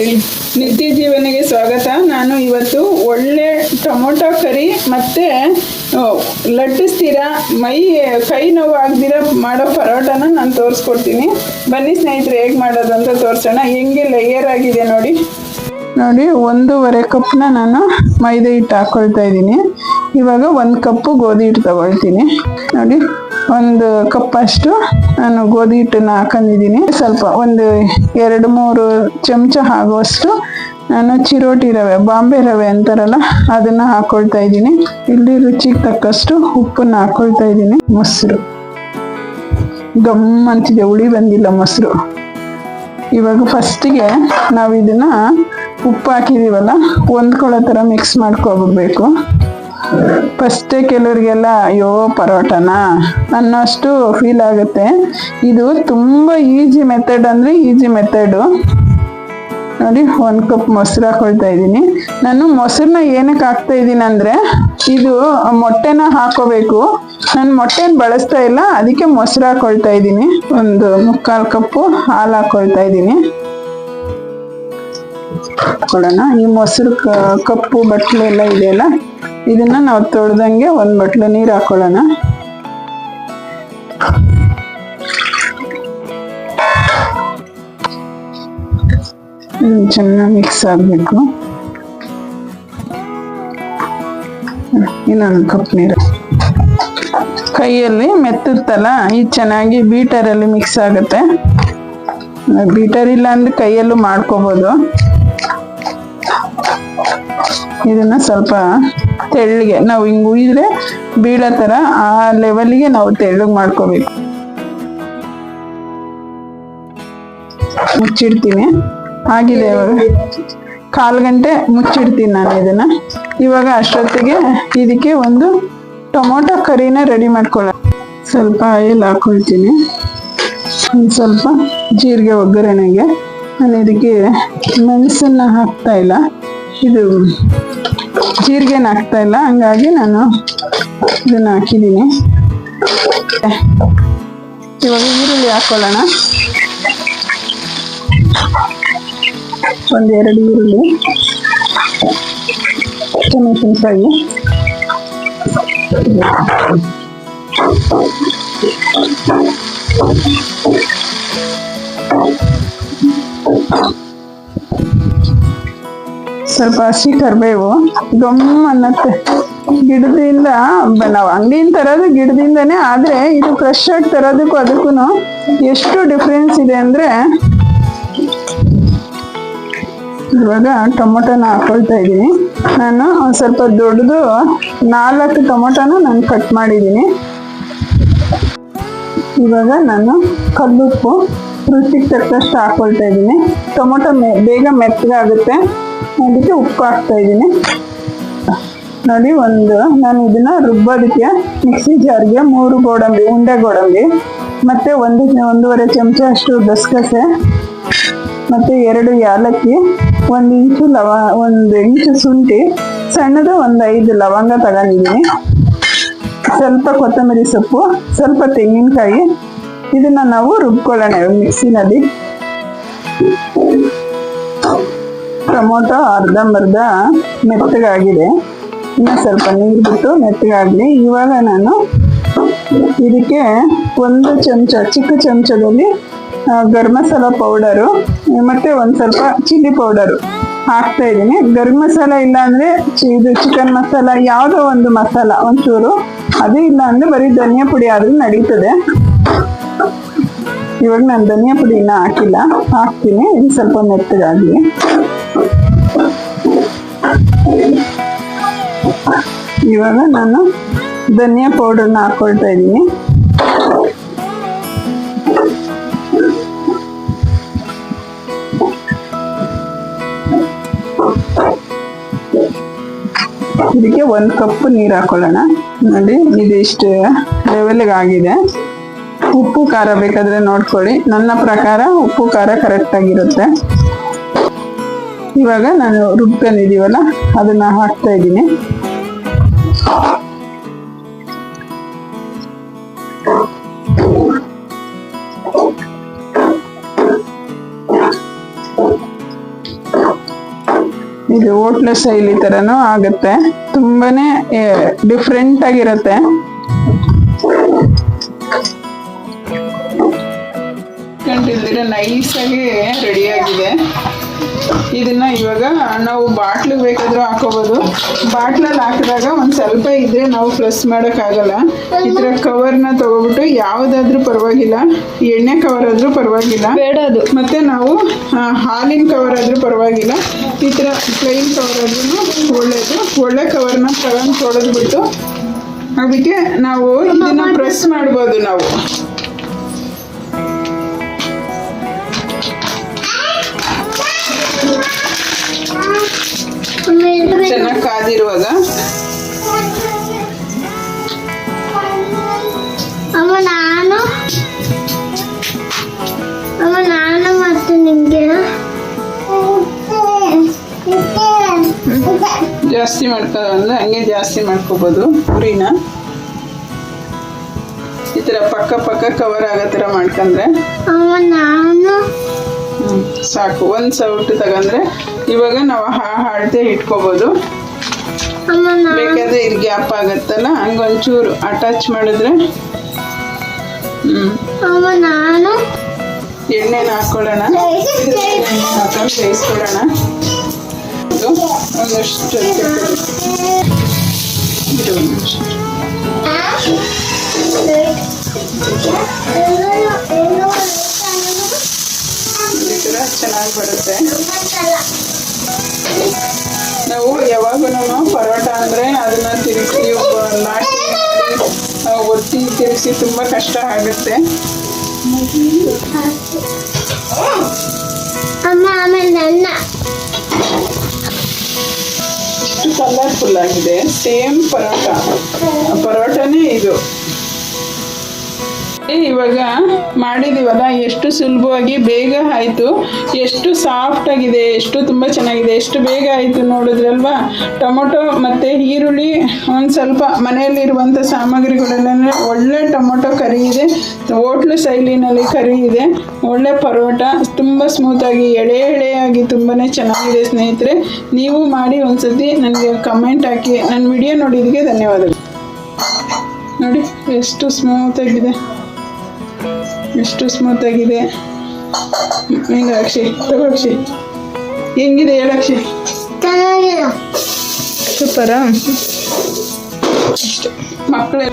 ಹೇಳಿ ನಿತ್ಯ ಜೀವನಿಗೆ ಸ್ವಾಗತ. ನಾನು ಇವತ್ತು ಒಳ್ಳೆ ಟೊಮೊಟೊ ಕರಿ ಮತ್ತು ಲಟ್ಟಿಸ್ತೀರಾ ಮೈ, ಕೈ ನೋವು ಆಗದಿರ ಮಾಡೋ ಪರೋಟನ ನಾನು ತೋರಿಸ್ಕೊಡ್ತೀನಿ. ಬನ್ನಿ ಸ್ನೇಹಿತರೆ, ಹೇಗೆ ಮಾಡೋದು ಅಂತ ತೋರಿಸೋಣ. ಹೆಂಗೆ ಲೇಯರ್ ಆಗಿದೆ ನೋಡಿ. ನೋಡಿ, ಒಂದೂವರೆ ಕಪ್ನ ನಾನು ಮೈದಾ ಹಿಟ್ಟು ಹಾಕ್ಕೊಳ್ತಾ ಇದ್ದೀನಿ. ಇವಾಗ ಒಂದು ಕಪ್ಪು ಗೋಧಿ ಹಿಟ್ಟು ತಗೊಳ್ತೀನಿ. ನೋಡಿ. ಒಂದು ಕಪ್ ಅಷ್ಟು ನಾನು ಗೋಧಿ ಹಿಟ್ಟನ್ನ ಹಾಕೊಂಡಿದ್ದೀನಿ. ಸ್ವಲ್ಪ ಒಂದು ಎರಡು ಮೂರು ಚಮಚ ಆಗುವಷ್ಟು ನಾನು ಚಿರೋಟಿ ರವೆ, ಬಾಂಬೆ ರವೆ ಅಂತಾರಲ್ಲ, ಅದನ್ನ ಹಾಕೊಳ್ತಾ ಇದ್ದೀನಿ. ಇಲ್ಲಿ ರುಚಿಗೆ ತಕ್ಕಷ್ಟು ಉಪ್ಪನ್ನ ಹಾಕೊಳ್ತಾ ಇದ್ದೀನಿ. ಮೊಸರು. ಗಮ್ ಅಂತಿದೆ, ಹುಳಿ ಬಂದಿಲ್ಲ ಮೊಸರು. ಇವಾಗ ಫಸ್ಟಿಗೆ ನಾವು ಇದನ್ನ ಉಪ್ಪು ಹಾಕಿದೀವಲ್ಲ, ಹೊಂದ್ಕೊಳ್ಳೋ ಥರ ಮಿಕ್ಸ್ ಮಾಡ್ಕೊಬಿಡ್ಬೇಕು ಫಸ್ಟೇ ಕೆಲವರಿಗೆಲ್ಲ, ಅಯ್ಯೋ, ಪರೋಟನ? ಅನ್ನೋಷ್ಟು ಫೀಲ್ ಆಗುತ್ತೆ. ಇದು ತುಂಬ ಈಜಿ ಮೆಥಡ್ ಅಂದರೆ ಈಜಿ ಮೆಥಡು ನೋಡಿ, ಒಂದು ಕಪ್ ಮೊಸರು ಹಾಕೊಳ್ತಾ ಇದ್ದೀನಿ. ನಾನು ಮೊಸರನ್ನ ಏನಕ್ಕೆ ಹಾಕ್ತಾ ಇದ್ದೀನಿ ಅಂದರೆ, ಇದು ಮೊಟ್ಟೆನ ಹಾಕೋಬೇಕು. ನಾನು ಮೊಟ್ಟೆನ ಬಳಸ್ತಾ ಇಲ್ಲ, ಅದಕ್ಕೆ ಮೊಸರು ಹಾಕೊಳ್ತಾ ಇದ್ದೀನಿ. ಒಂದು ಮುಕ್ಕಾಲು ಕಪ್ಪು ಹಾಲು ಹಾಕೊಳ್ತಾ ಇದ್ದೀನಿ. ಕೊಡೋಣ. ಈ ಮೊಸರು ಕಪ್ಪು ಬಟ್ಲು ಎಲ್ಲ ಇದೆಯಲ್ಲ? ಇದನ್ನ ನಾವು ತೊಳೆದಂಗೆ ಒಂದು ಬಟ್ಲು ನೀರು ಹಾಕೊಳ್ಳೋಣ. ಚೆನ್ನಾಗಿ ಮಿಕ್ಸ್ ಆಗಬೇಕು. ಇನ್ನೊಂದು ಕಪ್ ನೀರು. ಕೈಯಲ್ಲಿ ಮೆತ್ತಿರ್ತಲ್ಲ ಇದು ಚೆನ್ನಾಗಿ ಬೀಟರಲ್ಲಿ ಮಿಕ್ಸ್ ಆಗುತ್ತೆ. ಬೀಟರ್ ಇಲ್ಲ ಅಂದ್ರೆ ಕೈಯಲ್ಲೂ ಮಾಡ್ಕೋಬೋದು. ಇದನ್ನ ಸ್ವಲ್ಪ ತೆಳ್ಳಗೆ ನಾವು ಹಿಂಗೆ ಉಯ್ದ್ರೆ ಬೀಳೋ ಥರ ಆ ಲೆವೆಲ್ಗೆ ನಾವು ತೆಳ್ಳಗೆ ಮಾಡ್ಕೋಬೇಕು. ಮುಚ್ಚಿಡ್ತೀನಿ. ಆಗಿದೆ ಇವಾಗ. ಕಾಲು ಗಂಟೆ ಮುಚ್ಚಿಡ್ತೀನಿ ನಾನು ಇದನ್ನ. ಇವಾಗ ಅಷ್ಟೊತ್ತಿಗೆ ಇದಕ್ಕೆ ಒಂದು ಟೊಮೊಟೊ ಕರಿನ ರೆಡಿ ಮಾಡ್ಕೊಳ್ಳ ಸ್ವಲ್ಪ ಆಯಿಲ್ ಹಾಕೊಳ್ತೀನಿ. ಒಂದು ಸ್ವಲ್ಪ ಜೀರಿಗೆ ಒಗ್ಗರಣೆಗೆ. ನಾನು ಇದಕ್ಕೆ ಮೆಣಸನ್ನ ಹಾಕ್ತಾ ಇಲ್ಲ. ಇದು ಜೀರಿಗೆನ ಹಾಕ್ತಾ ಇಲ್ಲ. ಹಂಗಾಗಿ ನಾನು ಇದನ್ನ ಹಾಕಿದ್ದೀನಿ. ಇವಾಗ ಈರುಳ್ಳಿ ಹಾಕೊಳ್ಳೋಣ. ಒಂದೆರಡು ಈರುಳ್ಳಿ. ಮೆಣಸಿನ್ಕಾಯಿ ಸ್ವಲ್ಪ ಹಸಿ ಕರಿಬೇವು ಗಮ್ ಅನ್ನತ್ತೆ ಗಿಡದಿಂದ ನಾವು ಅಂಗಡಿಯಿಂದ ತರೋದು ಗಿಡದಿಂದನೇ, ಆದ್ರೆ ಇದು ಫ್ರೆಶ್ ಆಗಿ ತರೋದಕ್ಕೂ ಅದಕ್ಕೂ ಎಷ್ಟು ಡಿಫ್ರೆನ್ಸ್ ಇದೆ ಅಂದ್ರೆ, ಇವಾಗ ಟೊಮೊಟೊನ ಹಾಕೊಳ್ತಾ ಇದ್ದೀನಿ. ನಾನು ಒಂದು ಸ್ವಲ್ಪ ದೊಡ್ಡದು ನಾಲ್ಕು ಟೊಮೊಟೊನ ನಾನು ಕಟ್ ಮಾಡಿದ್ದೀನಿ. ಇವಾಗ ನಾನು ಕಲ್ಲುಪ್ಪು ರುಚಿಗೆ ತಕ್ಕಷ್ಟು ಹಾಕೊಳ್ತಾ ಇದ್ದೀನಿ. ಟೊಮೊಟೊ ಬೇಗ ಮೆತ್ತಗಾಗುತ್ತೆ. ಅದಕ್ಕೆ ಉಪ್ಪು ಹಾಕ್ತಾ ಇದ್ದೀನಿ. ನೋಡಿ, ಒಂದು, ನಾನು ಇದನ್ನ ರುಬ್ಬೋದಕ್ಕೆ ಮಿಕ್ಸಿ ಜಾರ್ಗೆ ಮೂರು ಗೋಡಂಬಿ, ಉಂಡೆ ಗೋಡಂಬಿ, ಮತ್ತೆ ಒಂದು ಒಂದೂವರೆ ಚಮಚ ಅಷ್ಟು ಗಸಗಸೆ, ಮತ್ತೆ ಎರಡು ಯಾಲಕ್ಕಿ, ಒಂದು ಇಂಚು ಲವ, ಒಂದು ಇಂಚು ಶುಂಠಿ, ಸಣ್ಣದು ಒಂದು ಐದು ಲವಂಗ ತಗೊಂಡಿದ್ದೀನಿ. ಸ್ವಲ್ಪ ಕೊತ್ತಂಬರಿ ಸೊಪ್ಪು, ಸ್ವಲ್ಪ ತೆಂಗಿನಕಾಯಿ, ಇದನ್ನ ನಾವು ರುಬ್ಕೊಳ್ಳೋಣ ಮಿಕ್ಸಿನಲ್ಲಿ. ಟೊಮೊಟೊ ಅರ್ಧಂಬರ್ಧ ಮೆತ್ತಗಾಗಿದೆ. ಇನ್ನು ಸ್ವಲ್ಪ ನೀರು ಬಿಟ್ಟು ಮೆತ್ತಗಾಗಲಿ. ಇವಾಗ ನಾನು ಇದಕ್ಕೆ ಒಂದು ಚಮಚ, ಚಿಕ್ಕ ಚಮಚದಲ್ಲಿ ಗರಂ ಮಸಾಲ ಪೌಡರು, ಮತ್ತು ಒಂದು ಸ್ವಲ್ಪ ಚಿಲ್ಲಿ ಪೌಡರು ಹಾಕ್ತಾ ಇದ್ದೀನಿ. ಗರಂ ಮಸಾಲ ಇಲ್ಲ ಅಂದರೆ ಇದು ಚಿಕನ್ ಮಸಾಲ, ಯಾವುದೋ ಒಂದು ಮಸಾಲ ಒಂಚೂರು. ಅದು ಇಲ್ಲ ಅಂದರೆ ಬರೀ ಧನಿಯಾ ಪುಡಿ ಆದರೂ ನಡೀತದೆ. ಇವಾಗ ನಾನು ಧನಿಯಾ ಪುಡಿ ಇನ್ನ ಹಾಕಿಲ್ಲ, ಹಾಕ್ತೀನಿ. ಇದು ಸ್ವಲ್ಪ ಮೆತ್ತಗಾಗಿ ಇವಾಗ ನಾನು ಧನಿಯಾ ಪೌಡರ್ನ ಹಾಕೊಳ್ತಾ ಇದ್ದೀನಿ. ಇದಕ್ಕೆ ಒಂದು ಕಪ್ ನೀರು ಹಾಕೊಳ್ಳೋಣ. ನೋಡಿ, ಇದು ಇಷ್ಟು ಲೆವೆಲ್ಗೆ ಆಗಿದೆ. ಉಪ್ಪು ಖಾರ ಬೇಕಾದ್ರೆ ನೋಡ್ಕೊಳ್ಳಿ. ನನ್ನ ಪ್ರಕಾರ ಉಪ್ಪು ಖಾರ ಕರೆಕ್ಟ್ ಆಗಿರುತ್ತೆ. ಇವಾಗ ನಾನು ರುಬ್ಕೊಂಡಿದ್ದೀವಲ್ಲ, ಅದನ್ನ ಹಾಕ್ತಾ ಇದ್ದೀನಿ. ಇದು ಓಟ್ಲ ಶೈಲಿ ಥರನೂ ಆಗುತ್ತೆ. ತುಂಬಾನೇ ಡಿಫ್ರೆಂಟ್ ಆಗಿರುತ್ತೆ. ಕಂಡಿಲ್ದಿರ ನೈಸ್ ಆಗಿ ರೆಡಿ ಆಗಿದೆ ಇದನ್ನ ಇವಾಗ ನಾವು ಬಾಟ್ಲಿಗೆ ಬೇಕಾದ್ರೂ ಹಾಕೋಬಹುದು ಬಾಟ್ಲಲ್ಲಿ ಹಾಕಿದಾಗ ಒಂದ್ ಸ್ವಲ್ಪ ಇದ್ರೆ ನಾವು ಪ್ಲಸ್ ಮಾಡೋಕ್ಕಾಗಲ್ಲ. ಈ ಥರ ಕವರ್ನ ತಗೋಬಿಟ್ಟು ಯಾವುದಾದ್ರೂ ಪರವಾಗಿಲ್ಲ. ಎಣ್ಣೆ ಕವರ್ ಆದ್ರೂ ಪರವಾಗಿಲ್ಲ. ಬೇಡ ಅದು. ಮತ್ತೆ ನಾವು ಹಾಲಿನ ಕವರ್ ಆದ್ರೂ ಪರವಾಗಿಲ್ಲ. ಈ ಥರ ಪ್ಲೈನ್ ಕವರ್ ಆದ್ರೂ ಒಳ್ಳೇದು. ಒಳ್ಳೆ ಕವರ್ನ ತಗೊಂಡು ತೊಳೆದ್ಬಿಟ್ಟು ಅದಕ್ಕೆ ನಾವು ಇದನ್ನ ಪ್ರೆಸ್ ಮಾಡ್ಬೋದು ನಾವು. ಕಾದಿರುವಾಗ ನಾನು ನಾನು ಮತ್ತು ನಿಮಗೆ ಜಾಸ್ತಿ ಮಾಡ್ಕೊ ಅಂದ್ರೆ ಹಂಗೆ ಜಾಸ್ತಿ ಮಾಡ್ಕೋಬೋದು. ಪುರಿನ? ಈ ಥರ ಪಕ್ಕ ಪಕ್ಕ ಕವರ್ ಆಗೋ ಥರ ಮಾಡ್ಕೊಂಡ್ರೆ ನಾನು ಸಾಕು. ಒಂದು ಸೌಟು ತಗೊಂಡ್ರೆ ಇವಾಗ ನಾವು ಹಾ ಹಾಡ್ದೆ ಇಟ್ಕೋಬೋದು. ಬೇಕಾದ್ರೆ ಇದು ಗ್ಯಾಪ್ ಆಗತ್ತಲ್ಲ? ಹಂಗೊಂಚೂರು ಅಟ್ಯಾಚ್ ಮಾಡಿದ್ರೆ? ಹ್ಞೂ ನಾನು. ಎಣ್ಣೆನ ಹಾಕೊಳ್ಳೋಣ? ಹಾಕೊಂಡು ಬೇಯಿಸ್ಕೊಳ್ಳೋಣ ಒಂದಷ್ಟು ಇದು ಒಂದಷ್ಟು. ಈ ಥರ ಚೆನ್ನಾಗಿ ಬರುತ್ತೆ. ನಾವು ಯಾವಾಗೂ ಪರೋಟ ಅಂದರೆ ಅದನ್ನ ತಿರುಗಿಸಿ ನಾಟಿ ಒತ್ತಿ ತಿರುಗಿಸಿ ತುಂಬ ಕಷ್ಟ ಆಗುತ್ತೆ. ಇಷ್ಟು ಕಲರ್ಫುಲ್ ಆಗಿದೆ. ಸೇಮ್ ಪರೋಟ. ಪರೋಟನೇ ಇದು. ಇವಾಗ ಮಾಡಿದೀವಲ್ಲ, ಎಷ್ಟು ಸುಲಭವಾಗಿ ಬೇಗ ಆಯಿತು, ಎಷ್ಟು ಸಾಫ್ಟ್ ಆಗಿದೆ, ಎಷ್ಟು ತುಂಬ ಚೆನ್ನಾಗಿದೆ, ಎಷ್ಟು ಬೇಗ ಆಯಿತು ನೋಡಿದ್ರಲ್ವಾ ಟೊಮೊಟೊ ಮತ್ತು ಈರುಳ್ಳಿ, ಒಂದು ಸ್ವಲ್ಪ ಮನೆಯಲ್ಲಿರುವಂಥ ಸಾಮಗ್ರಿಗಳೆಲ್ಲ ಒಳ್ಳೆ ಟೊಮೊಟೊ ಕರಿ ಇದೆ, ಹೋಟ್ಲು ಶೈಲಿನಲ್ಲಿ ಕರಿ ಇದೆ, ಒಳ್ಳೆ ಪರೋಟ, ತುಂಬ ಸ್ಮೂತಾಗಿ ಎಳೆ ಎಳೆಯಾಗಿ ತುಂಬಾ ಚೆನ್ನಾಗಿದೆ ಸ್ನೇಹಿತರೆ. ನೀವು ಮಾಡಿ ಒಂದ್ಸತಿ ನನಗೆ ಕಮೆಂಟ್ ಹಾಕಿ ನನ್ನ ವಿಡಿಯೋ ನೋಡಿದ್ದಕ್ಕೆ ಧನ್ಯವಾದಗಳು. ನೋಡಿ, ಎಷ್ಟು ಸ್ಮೂತಾಗಿದೆ ಎಷ್ಟು ಸ್ಮೂತಾಗಿದೆ ಹೆಂಗ ಅಕ್ಷಿ? ತಗೋಕ್ಷಿ ಹೆಂಗಿದೆ ಹೇಳಕ್ಷಿ ಸೂಪರಾ? ಅಷ್ಟು ಮಕ್ಕಳು